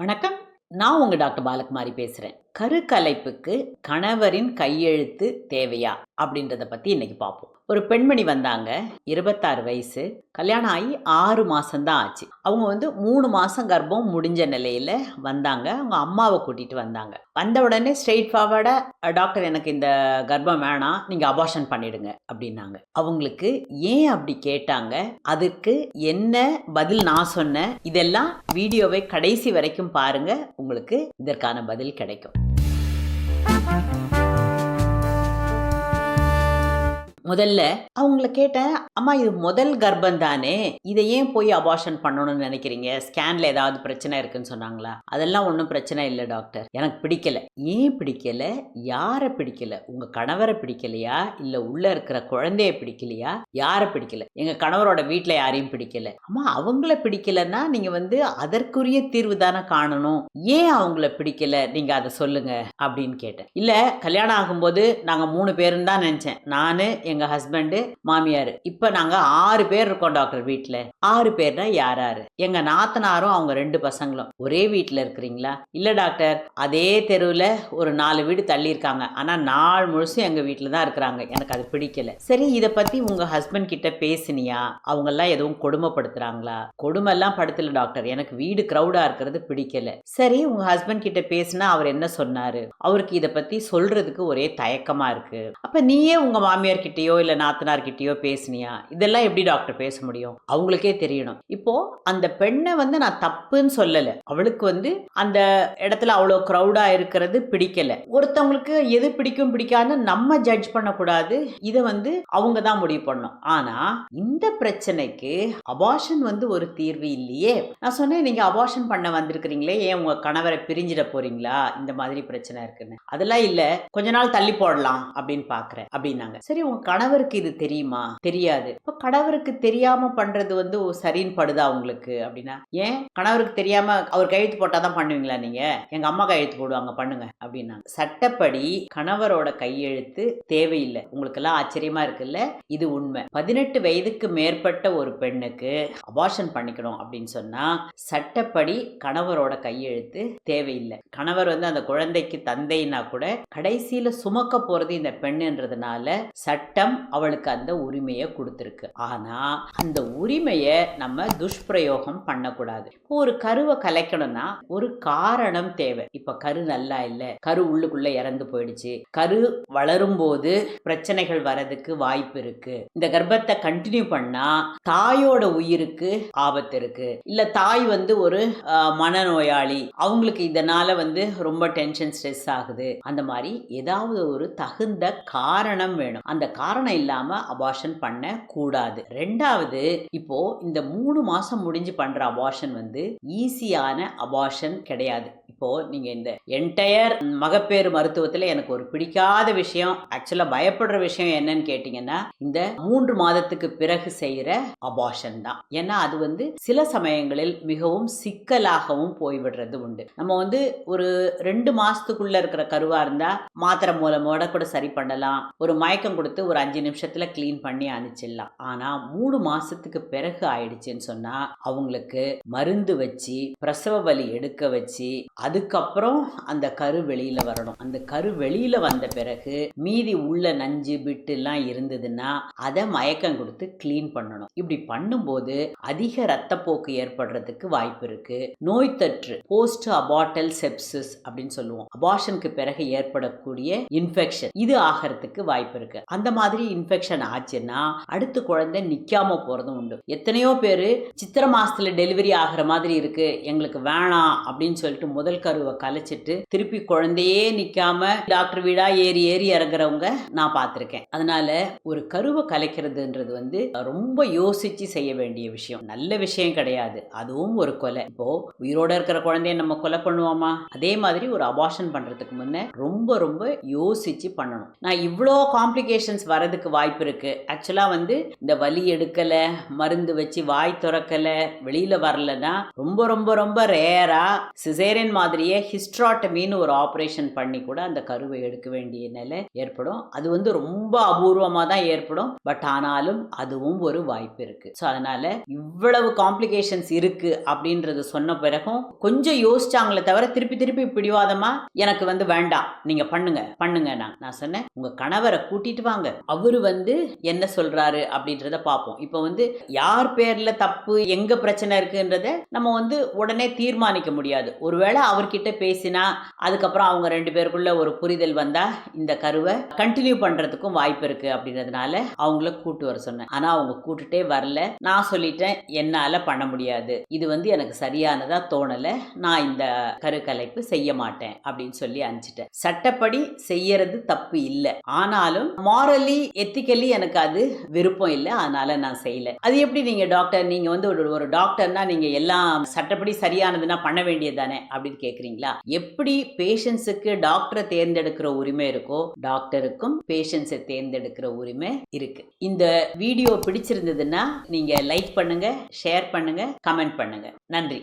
வணக்கம். நான் உங்கள் டாக்டர் பாலகுமாரி பேசுகிறேன் கருக்கலைப்புக்கு கணவரின் கையெழுத்து தேவையா அப்படின்றத பத்தி இன்னைக்கு பார்ப்போம் ஒரு பெண்மணி வந்தாங்க இருபத்தாறு வயசு கல்யாணம் ஆகி ஆறு மாசம்தான் ஆச்சு. அவங்க வந்து மூணு மாசம் கர்ப்பம் முடிஞ்ச நிலையில வந்தாங்க. அவங்க அம்மாவை கூட்டிட்டு வந்தாங்க. வந்த உடனே ஸ்ட்ரெயிட் ஃபார்வர்டா டாக்டர் எனக்கு இந்த கர்ப்பம் வேணாம். நீங்க அபார்ஷன் பண்ணிடுங்க அப்படின்னாங்க. அவங்களுக்கு ஏன் அப்படி கேட்டாங்க? அதுக்கு என்ன பதில் நான் சொன்னேன்? இதெல்லாம் வீடியோவை கடைசி வரைக்கும் பாருங்க. உங்களுக்கு இதற்கான பதில் கிடைக்கும். Thank you. முதல்ல அவங்கள கேட்டேன் அம்மா இது முதல் கர்ப்பம் தானே? இதை ஏன் போய் அபார்ஷன் பண்ணணும்னு நினைக்கிறீங்க? ஸ்கேன்ல ஏதாவது பிரச்சனை இருக்குன்னு சொன்னாங்களா? அதெல்லாம் ஒன்றும் பிரச்சனை இல்லை டாக்டர் எனக்கு பிடிக்கல. ஏன் பிடிக்கல? யாரை பிடிக்கல? உங்க கணவரை பிடிக்கலையா? இல்ல உள்ள இருக்கிற குழந்தைய பிடிக்கலையா? யாரை பிடிக்கல? எங்க கணவரோட வீட்டில் யாரையும் பிடிக்கல. அம்மா அவங்கள பிடிக்கலன்னா நீங்க வந்து அதற்குரிய தீர்வு தானே காணணும். ஏன் அவங்கள பிடிக்கல? நீங்க அதை சொல்லுங்க அப்படின்னு கேட்டேன். இல்ல கல்யாணம் ஆகும்போது நாங்க மூணு பேரும் தான் நினைச்சேன். நானு எங்க ஹஸ்பண்டு மாமியார். இப்ப நாங்க ஆறு பேர் இருக்கோம் டாக்டர் வீட்ல. ஆறு பேர்னா யார் எங்க நாத்தனாரும் அவங்க ரெண்டு பசங்களும். ஒரே வீட்டுல இருக்கிறீங்களா? இல்ல டாக்டர் அதே தெருவுல ஒரு நாலு வீடு தள்ளி இருக்காங்க ஆனா நாள் முழுசும் எங்க வீட்டுல தான் இருக்கிறாங்க. எனக்கு அது பிடிக்கல. சரி இத பத்தி உங்க ஹஸ்பண்ட் கிட்ட பேசினியா? அவங்க எல்லாம் எதுவும் கொடுமைப்படுத்துறாங்களா? கொடுமை எல்லாம் படுத்தல டாக்டர் எனக்கு வீடு கிரௌடா இருக்கிறது பிடிக்கல. சரி உங்க ஹஸ்பண்ட் கிட்ட பேசினா அவர் என்ன சொன்னாரு? அவருக்கு இத பத்தி சொல்றதுக்கு ஒரே தயக்கமா இருக்கு. அப்ப நீயே உங்க மாமியார் கிட்ட கிட்டயோ இல்ல நாத்தனார் கிட்டயோ பேசுனியா? இதெல்லாம் எப்படி டாக்டர் பேச முடியும்? அவங்களுக்கே தெரியணும். இப்போ அந்த பெண்ணை வந்து நான் தப்புன்னு சொல்லல. அவளுக்கு வந்து அந்த இடத்துல அவ்வளோ க்ரௌடா இருக்கிறது பிடிக்கல. ஒருத்தவங்களுக்கு எது பிடிக்கும் பிடிக்காதுன்னு நம்ம ஜட்ஜ் பண்ணக்கூடாது. இதை வந்து அவங்க தான் முடிவு பண்ணணும். ஆனா இந்த பிரச்சனைக்கு அபார்ஷன் வந்து ஒரு தீர்வு இல்லையே. நான் சொன்னேன் நீங்க அபார்ஷன் பண்ண வந்திருக்கிறீங்களே ஏன் உங்க கணவரை பிரிஞ்சிட போறீங்களா? இந்த மாதிரி பிரச்சனை இருக்குன்னு. அதெல்லாம் இல்ல கொஞ்ச நாள் தள்ளி போடலாம் அப்படின்னு பாக்குறேன் அப்படின்னாங்க. சரி உங்க கணவருக்கு இது தெரியுமா? தெரியாது. இப்ப கணவருக்கு தெரியாம பண்றது வந்து சரின்னு படுதா உங்களுக்கு அப்படின்னா? ஏன்? கணவருக்கு தெரியாம அவர் கையெழுத்து போட்டாதான் பண்ணுவீங்களா நீங்க? எங்க அம்மா கையெழுத்து போடுவாங்க பண்ணுங்க அப்படின்னா. சட்டப்படி கணவரோட கையெழுத்து தேவையில்லை. உங்களுக்கு எல்லாம் ஆச்சரியமா இருக்குல்ல? இது உண்மை. பதினெட்டு வயதுக்கு மேற்பட்ட ஒரு பெண்ணுக்கு அபார்ஷன் பண்ணிக்கணும் அப்படின்னு சொன்னா சட்டப்படி கணவரோட கையெழுத்து தேவையில்லை. கணவர் வந்து அந்த குழந்தைக்கு தந்தைன்னா கூட கடைசியில சுமக்க போறது இந்த பெண்ணுன்றதுனால சட்ட சட்டம் அவளுக்கு அந்த உரிமையை கொடுத்துருக்கு. ஆனா அந்த உரிமையை நம்ம துஷ்பிரயோகம் பண்ணக்கூடாது. இப்போ ஒரு கருவை கலைக்கணும்னா ஒரு காரணம் தேவை. இப்ப கரு நல்லா இல்ல. கரு உள்ளுக்குள்ள இறந்து போயிடுச்சு. கரு வளரும் போது பிரச்சனைகள் வரதுக்கு வாய்ப்பு இருக்கு. இந்த கர்ப்பத்தை கண்டினியூ பண்ணா தாயோட உயிருக்கு ஆபத்து இருக்கு. இல்ல தாய் வந்து ஒரு மனநோயாளி. அவங்களுக்கு இதனால வந்து ரொம்ப டென்ஷன் ஸ்ட்ரெஸ் ஆகுது. அந்த மாதிரி ஏதாவது ஒரு தகுந்த காரணம் வேணும். அந்த காரணம் இல்லாம அபார்ஷன் பண்ண கூடாது. ரெண்டாவது இப்போ இந்த மூணு மாசம் முடிஞ்சு பண்ற அபார்ஷன் வந்து ஈஸியான அபார்ஷன் கிடையாது. இப்போ நீங்க இந்த என்டையர் மகப்பேறு மருத்துவத்துல எனக்கு ஒரு பிடிக்காத விஷயம் ஆக்சுவலா பயப்படுற விஷயம் என்னன்னு கேட்டீங்கன்னா இந்த மூன்று மாதத்துக்கு பிறகு செய்யற அபாஷன் தான். ஏன்னா அது வந்து சில சமயங்களில் மிகவும் சிக்கலாகவும் போய்விடுறது உண்டு. நம்ம வந்து ஒரு ரெண்டு மாசத்துக்குள்ள இருக்கிற கருவா இருந்தா மாத்திரை மூலமோட கூட சரி பண்ணலாம். ஒரு மயக்கம் கொடுத்து ஒரு அஞ்சு நிமிஷத்துல க்ளீன் பண்ணி அனுப்பிச்சிடலாம். ஆனா மூணு மாசத்துக்கு பிறகு ஆயிடுச்சுன்னு சொன்னா அவங்களுக்கு மருந்து வச்சு பிரசவ வலி எடுக்க வச்சு அதுக்கப்புறம் அந்த கரு வெளியில வரணும். அந்த கரு வெளியில வந்த பிறகு மீதி உள்ள நஞ்சு பிட்டு எல்லாம் இருந்ததுன்னா அதை மயக்கம் கொடுத்து க்ளீன் பண்ணணும். இப்படி பண்ணும்போது அதிக ரத்தப்போக்கு ஏற்படுறதுக்கு வாய்ப்பு இருக்கு. நோய் தொற்று போஸ்ட் அபாட்டல் செப்சிஸ் அப்படின்னு சொல்லுவோம். அபார்ஷனுக்கு பிறகு ஏற்படக்கூடிய இன்ஃபெக்ஷன் இது ஆகிறதுக்கு வாய்ப்பு இருக்கு. அந்த மாதிரி இன்ஃபெக்ஷன் ஆச்சுன்னா அடுத்த குழந்தை நிக்காம போறதும் உண்டு. எத்தனையோ பேர் சித்திரை மாசத்துல டெலிவரி ஆகிற மாதிரி இருக்கு. எங்களுக்கு வேணாம் அப்படின்னு சொல்லிட்டு முதல் கருவை கலைச்சிட்டு திருப்பி குழந்தையே நிக்காம டாக்டர் வீடா ஏறி ஏறி இறங்குறவங்க நான் பார்த்திருக்கேன். அதனால ஒரு கருவை கலைக்கிறதுன்றது வந்து ரொம்ப யோசிச்சு செய்ய வேண்டிய விஷயம். நல்ல விஷயம் கிடையாது. அதுவும் ஒரு கொலை. இப்போ உயிரோட இருக்கிற குழந்தைய நம்ம கொலை பண்ணுவோமா? அதே மாதிரி ஒரு அபாஷன் பண்றதுக்கு முன்ன ரொம்ப ரொம்ப யோசிச்சு பண்ணணும். நான் இவ்வளோ காம்ப்ளிகேஷன்ஸ் வரதுக்கு வாய்ப்பு இருக்கு. ஆக்சுவலா வந்து இந்த வலி எடுக்கல மருந்து வச்சு வாய் திறக்கல வெளியில வரலன்னா ரொம்ப ரொம்ப ரொம்ப ரேரா சிசேரியன் மாதிரி மாதிரியே ஹிஸ்ட்ராட்டமின்னு ஒரு ஆப்ரேஷன் பண்ணி கூட அந்த கருவை எடுக்க வேண்டிய நிலை ஏற்படும். அது வந்து ரொம்ப அபூர்வமாக தான் ஏற்படும். பட் ஆனாலும் அதுவும் ஒரு வாய்ப்பு இருக்கு. ஸோ அதனால இவ்வளவு காம்ப்ளிகேஷன்ஸ் இருக்கு அப்படின்றது சொன்ன பிறகும் கொஞ்சம் யோசிச்சாங்களே தவிர திருப்பி திருப்பி பிடிவாதமா எனக்கு வந்து வேண்டாம். நீங்க பண்ணுங்க பண்ணுங்க நான் நான் சொன்னேன். உங்க கணவரை கூட்டிட்டு வாங்க. அவரு வந்து என்ன சொல்றாரு அப்படின்றத பார்ப்போம். இப்போ வந்து யார் பேர்ல தப்பு எங்க பிரச்சனை இருக்குன்றத நம்ம வந்து உடனே தீர்மானிக்க முடியாது. ஒருவேளை அவர்கிட்ட பேசினா அதுக்கப்புறம் அவங்க ரெண்டு பேருக்குள்ள ஒரு புரிதல் வந்தா இந்த கருவை கண்டினியூ பண்றதுக்கும் வாய்ப்பு இருக்கு அப்படின்றதுனால அவங்கள கூட்டு வர சொன்னேன். ஆனா அவங்க கூட்டுட்டே வரல. நான் சொல்லிட்டேன் என்னால பண்ண முடியாது. இது வந்து எனக்கு சரியானதா தோணல. நான் இந்த கருக்கலைப்பு செய்ய மாட்டேன். அப்படின்னு சொல்லி அனுப்பிச்சிட்டேன். சட்டப்படி செய்யறது தப்பு இல்லை. ஆனாலும் மாரலி எத்திக்கலி எனக்கு அது விருப்பம் இல்லை. அதனால நான் செய்யல. அது எப்படி நீங்க டாக்டர் நீங்க வந்து ஒரு ஒரு டாக்டர்னா நீங்க எல்லாம் சட்டப்படி சரியானதுன்னா பண்ண வேண்டியது தானே? அப்படின்னு கேக்குறீங்களா? எப்படி பேஷண்ட்ஸுக்கு டாக்டரை தேர்ந்தெடுக்கிற உரிமை இருக்கோ டாக்டருக்கும் பேஷண்ட்ஸை தேர்ந்தெடுக்கிற உரிமை இருக்கு. இந்த வீடியோ பிடிச்சிருந்ததுன்னா நீங்க லைக் பண்ணுங்க ஷேர் பண்ணுங்க கமெண்ட் பண்ணுங்க. நன்றி.